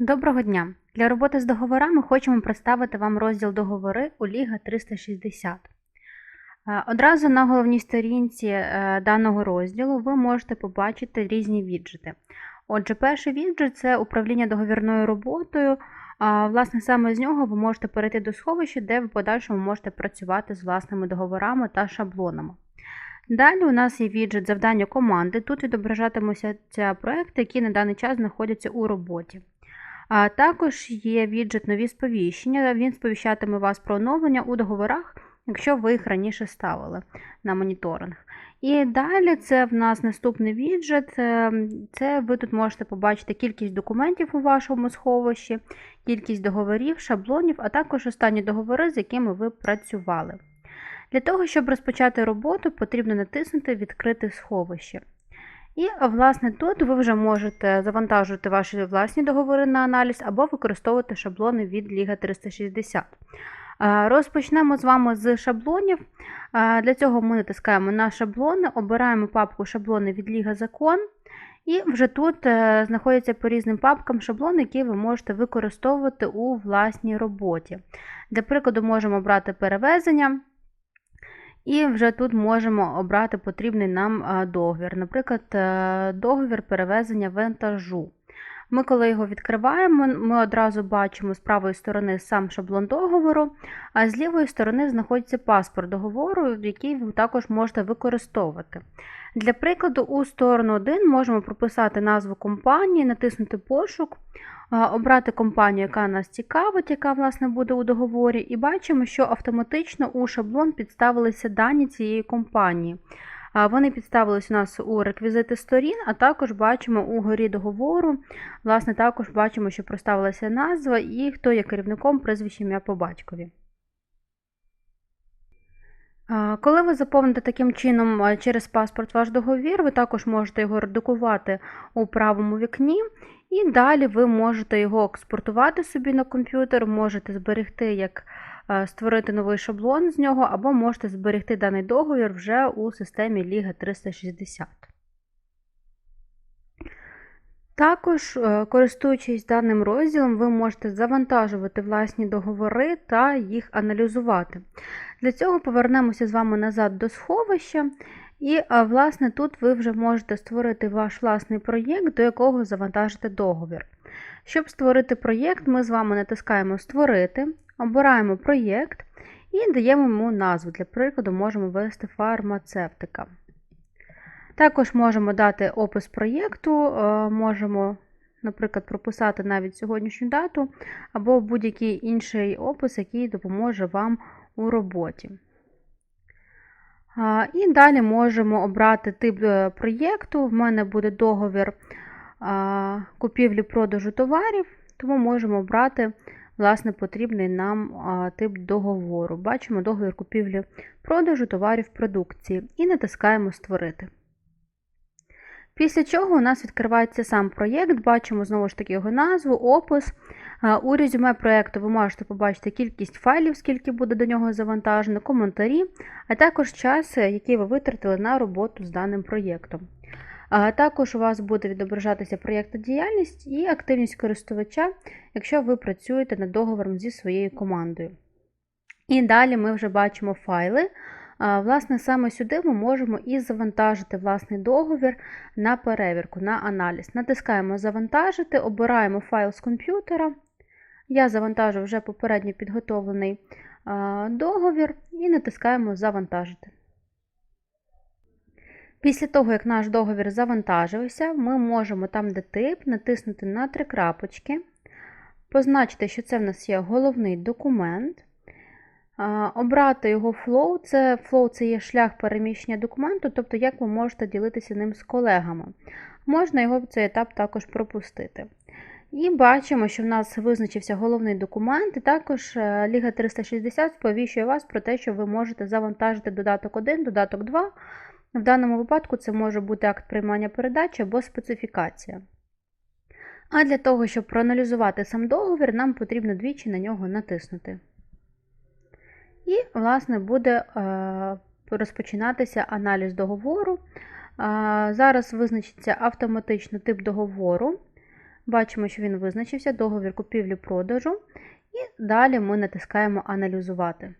Доброго дня! Для роботи з договорами хочемо представити вам розділ договори у Ліга 360. Е, Одразу на головній сторінці е, даного розділу ви можете побачити різні віджити. Отже, перший віджит це управління договірною роботою. Власне, саме з нього ви можете перейти до сховища, де ви в подальшому можете працювати з власними договорами та шаблонами. Далі у нас є віджит завдання команди. Тут відображатимуться проекти, які на даний час знаходяться у роботі. А також є віджит нові сповіщення. Він сповіщатиме вас про оновлення у договорах, якщо ви їх раніше ставили на моніторинг. І далі це в нас наступний віджит. е, Це ви тут можете побачити кількість документів у вашому сховищі, кількість договорів, шаблонів, а також останні договори, з якими ви працювали. Для того, щоб розпочати роботу, потрібно натиснути Відкрити сховище. І, власне, тут ви вже можете завантажувати ваші власні договори на аналіз або використовувати шаблони від Ліга 360. Е, Розпочнемо з вами з шаблонів. Е, Для цього ми натискаємо на шаблони, обираємо папку шаблони від Ліга Закон. І вже тут е, знаходяться по різним папкам шаблони, які ви можете використовувати у власній роботі. Для прикладу, можемо обрати перевезення. І вже тут можемо обрати потрібний нам е, договір, наприклад, е, договір перевезення вантажу. Ми, коли його відкриваємо, ми одразу бачимо з правої сторони сам шаблон договору, а з лівої сторони знаходиться паспорт договору, який ви також можете використовувати. Для прикладу, у сторону 1 можемо прописати назву компанії, натиснути пошук, обрати компанію, яка нас цікавить, яка власне буде у договорі, і бачимо, що автоматично у шаблон підставилися дані цієї компанії. Вони підставились у нас у реквізити сторін, а також бачимо у горі договору. Власне, також бачимо, що проставилася назва і хто є керівником, прізвище ім'я по батькові. Коли ви заповните таким чином через паспорт ваш договір, ви також можете його редукувати у правому вікні, і далі ви можете його експортувати собі на комп'ютер, можете зберегти, як створити новий шаблон з нього, або можете зберегти даний договір вже у системі Ліга 360. Також, е, користуючись даним розділом, ви можете завантажувати власні договори та їх аналізувати. Для цього повернемося з вами назад до сховища, і, власне, тут ви вже можете створити ваш власний проєкт, до якого завантажите договір. Щоб створити проєкт, ми з вами натискаємо Створити, обираємо проєкт і даємо йому назву. Для прикладу, можемо ввести фармацевтика. Також можемо дати опис проєкту, е, можемо, наприклад, прописати навіть сьогоднішню дату, або будь-який інший опис, який допоможе вам у роботі. І далі можемо обрати тип е, проєкту. В мене буде договір купівлі-продажу товарів, тому можемо обрати власне, потрібний нам тип договору. Бачимо договір купівлі-продажу товарів продукції і натискаємо Створити. Після чого у нас відкривається сам проєкт, бачимо знову ж таки його назву, опис. У резюме проєкту ви можете побачити кількість файлів, скільки буде до нього завантажено, коментарі, а також час, який ви витратили на роботу з даним проєктом. Також у вас буде відображатися проєктна діяльність і активність користувача, якщо ви працюєте над договором зі своєю командою. І далі ми вже бачимо файли. Власне, саме сюди ми можемо і завантажити власний договір на перевірку, на аналіз. Натискаємо Завантажити, обираємо файл з комп'ютера. Я завантажу вже попередньо підготовлений договір і натискаємо Завантажити. Після того, як наш договір завантажився, ми можемо там, де тип, натиснути на три крапочки, позначити, що це в нас є головний документ. Обрати його flow. Це flow це є шлях переміщення документу, тобто як ви можете ділитися ним з колегами. Можна його в цей етап також пропустити. І бачимо, що в нас визначився головний документ, і також е, Ліга 360 сповіщує вас про те, що ви можете завантажити додаток 1, додаток 2. В даному випадку це може бути акт приймання передачі або специфікація. А для того, щоб проаналізувати сам договір, нам потрібно двічі на нього натиснути. І, власне, буде е, розпочинатися аналіз договору. Зараз визначиться автоматично тип договору. Бачимо, що він визначився, договір купівлі-продажу. І далі ми натискаємо Аналізувати.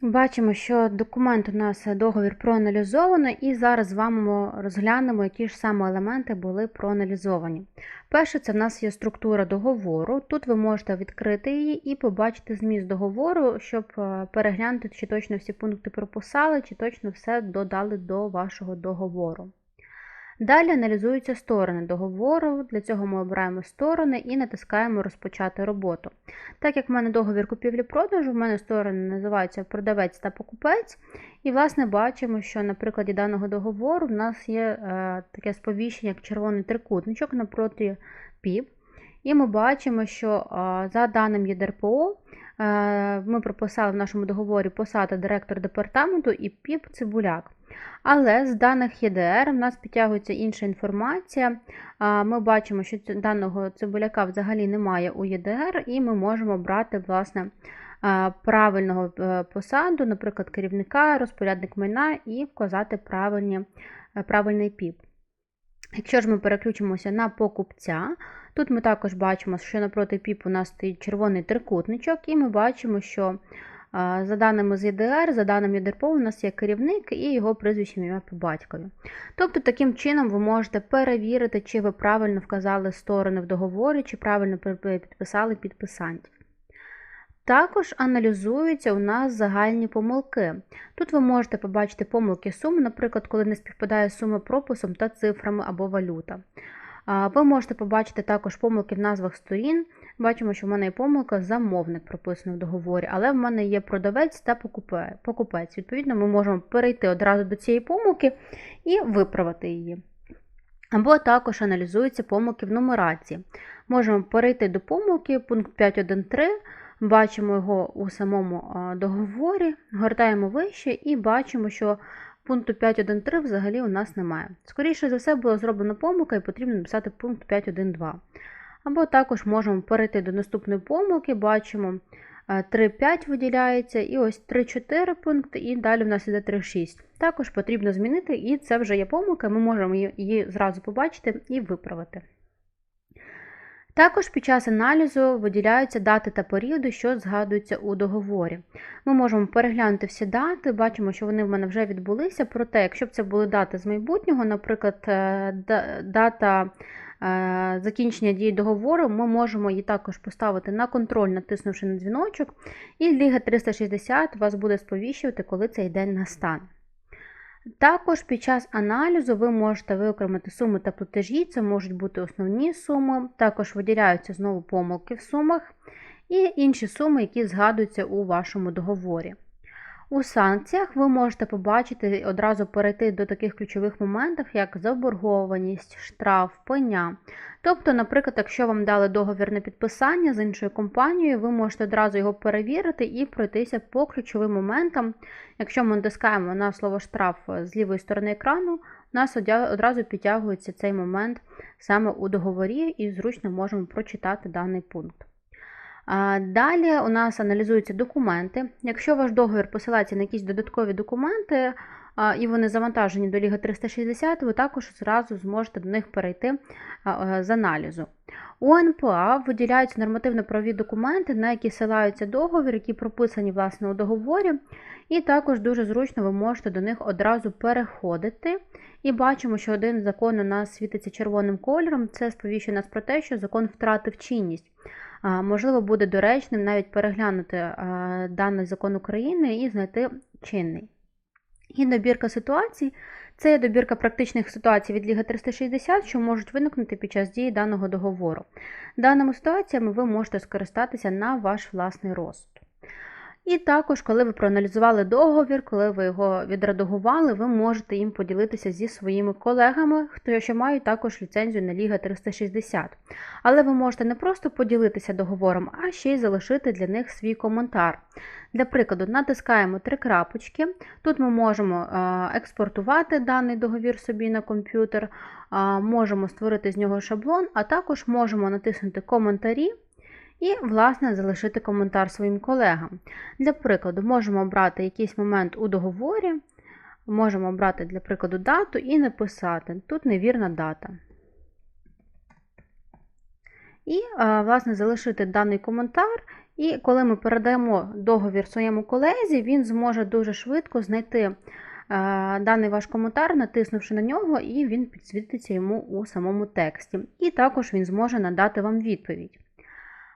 Бачимо, що документ у нас договір проаналізовано, і зараз з вами розглянемо, які ж саме елементи були проаналізовані. Перше, це в нас є структура договору. Тут ви можете відкрити її і побачити зміст договору, щоб е, переглянути, чи точно всі пункти прописали, чи точно все додали до вашого договору. Далі аналізуються сторони договору. Для цього ми обираємо сторони і натискаємо Розпочати роботу. Так як в мене договір купівлі-продажу, в мене сторони називаються продавець та покупець. І, власне, бачимо, що на прикладі даного договору в нас є е, таке сповіщення, як червоний трикутничок напроти ПІП. І ми бачимо, що е, за даним ЄДРПО е, ми прописали в нашому договорі посада директор департаменту і ПІП Цибуляк. Але з даних ЄДР в нас підтягується інша інформація. Ми бачимо, що даного цибуляка взагалі немає у ЄДР, і ми можемо брати власне, правильного е, посаду, наприклад, керівника, розпорядник майна, і вказати правильні, е, правильний ПІП. Якщо ж ми переключимося на покупця, тут ми також бачимо, що напроти ПІП у нас стоїть червоний трикутничок, і ми бачимо, що за даними з ЄДР, за даними ЄДРПО, у нас є керівник і його прізвище ім'я по батькові. Тобто, таким чином ви можете перевірити, чи ви правильно вказали сторони в договорі, чи правильно підписали підписантів. Також аналізуються у нас загальні помилки. Тут ви можете побачити помилки сум, наприклад, коли не співпадає сума прописом та цифрами або валюта. Ви можете побачити також помилки в назвах сторін. Бачимо, що в мене є помилка замовник прописаний в договорі, але в мене є продавець та покупець. Відповідно, ми можемо перейти одразу до цієї помилки і виправити її. Або також аналізуються помилки в нумерації. Можемо перейти до помилки, пункт 5.1.3, бачимо його у самому договорі, гортаємо вище і бачимо, що Пункту 5.1.3 взагалі у нас немає. Скоріше за все, була зроблена помилка і потрібно написати пункт 5.1.2. Або також можемо перейти до наступної помилки, бачимо 3.5 е, виділяється, і ось 3.4 пункт, і далі в нас іде 3.6. Також потрібно змінити, і це вже є помилка, ми можемо її зразу побачити і виправити. Також під час аналізу виділяються дати та періоди, що згадуються у договорі. Ми можемо переглянути всі дати, бачимо, що вони в мене вже відбулися, проте, якщо б це були дати з майбутнього, наприклад, е, дата закінчення дії договору, ми можемо її також поставити на контроль, натиснувши на дзвіночок, і Ліга 360 вас буде сповіщувати, коли цей день настане. Також під час аналізу ви можете виокремити суми та платежі, це можуть бути основні суми, також виділяються знову помилки в сумах і інші суми, які згадуються у вашому договорі. У санкціях ви можете побачити одразу перейти до таких ключових моментів, як заборгованість, штраф, пеня. Тобто, наприклад, якщо вам дали договір на підписання з іншою компанією, ви можете одразу його перевірити і пройтися по ключовим моментам. Якщо ми натискаємо на слово штраф з лівої сторони екрану, у нас одразу підтягується цей момент саме у договорі і зручно можемо прочитати даний пункт. Далі у нас аналізуються документи. Якщо ваш договір посилається на якісь додаткові документи, і вони завантажені до Ліга 360, ви також зразу зможете до них перейти з аналізу. У НПА виділяються нормативно-правові документи, на які силаються договір, які прописані власне у договорі. І також дуже зручно ви можете до них одразу переходити. І бачимо, що один закон у нас світиться червоним кольором, це сповіщує нас про те, що закон втратив чинність. Можливо, буде доречним навіть переглянути даний закон України і знайти чинний. І добірка ситуацій це є добірка практичних ситуацій від Ліга 360, що можуть виникнути під час дії даного договору. Даними ситуаціями ви можете скористатися на ваш власний розсуд. І також, коли ви проаналізували договір, коли ви його відредагували, ви можете їм поділитися зі своїми колегами, хто ще мають також ліцензію на Ліга 360. Але ви можете не просто поділитися договором, а ще й залишити для них свій коментар. Для прикладу, натискаємо три крапочки. Тут ми можемо е, експортувати даний договір собі на комп'ютер, можемо створити з нього шаблон, а також можемо натиснути коментарі. І, власне, залишити коментар своїм колегам. Для прикладу, можемо обрати якийсь момент у договорі, можемо обрати, для прикладу, дату і написати: тут невірна дата. і, е, власне, залишити даний коментар. І коли ми передаємо договір своєму колезі, він зможе дуже швидко знайти е, даний ваш коментар, натиснувши на нього, і він підсвітиться йому у самому тексті. І також він зможе надати вам відповідь.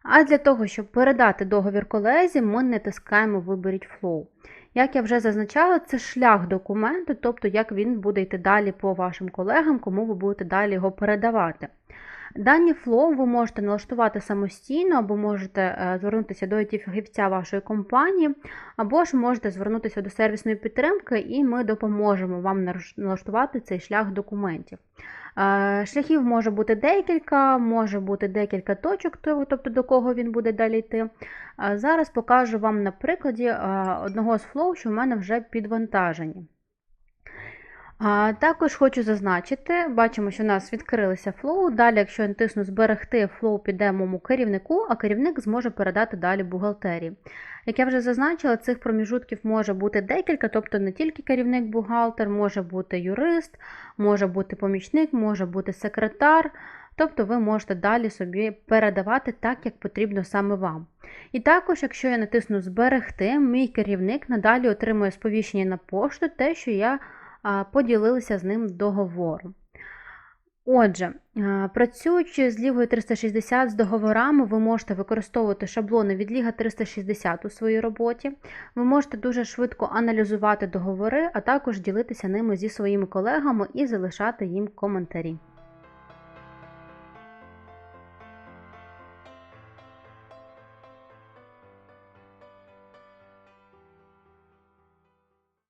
А для того, щоб передати договір колезі, ми натискаємо Виберіть Flow. Як я вже зазначала, це шлях документу, тобто як він буде йти далі по вашим колегам, кому ви будете далі його передавати. Дані флоу ви можете налаштувати самостійно, або можете е, звернутися до IT-фахівця вашої компанії, або ж можете звернутися до сервісної підтримки, і ми допоможемо вам налаштувати цей шлях документів. Шляхів може бути декілька, може бути декілька точок, тобто до кого він буде далі йти. Зараз покажу вам на прикладі одного з флоу, що в мене вже підвантажені. А, Також хочу зазначити, бачимо, що у нас відкрилися флоу. Далі, якщо я натисну зберегти, флоу піде моєму керівнику, а керівник зможе передати далі бухгалтерії. Як я вже зазначила, цих проміжутків може бути декілька, тобто не тільки керівник-бухгалтер, може бути юрист, може бути помічник, може бути секретар. Тобто ви можете далі собі передавати так, як потрібно саме вам. І також, якщо я натисну Зберегти, мій керівник надалі отримує сповіщення на пошту, те, що я а, поділилася з ним договором. Отже, працюючи з Лігою 360 з договорами, ви можете використовувати шаблони від Ліга 360 у своїй роботі. Ви можете дуже швидко аналізувати договори, а також ділитися ними зі своїми колегами і залишати їм коментарі.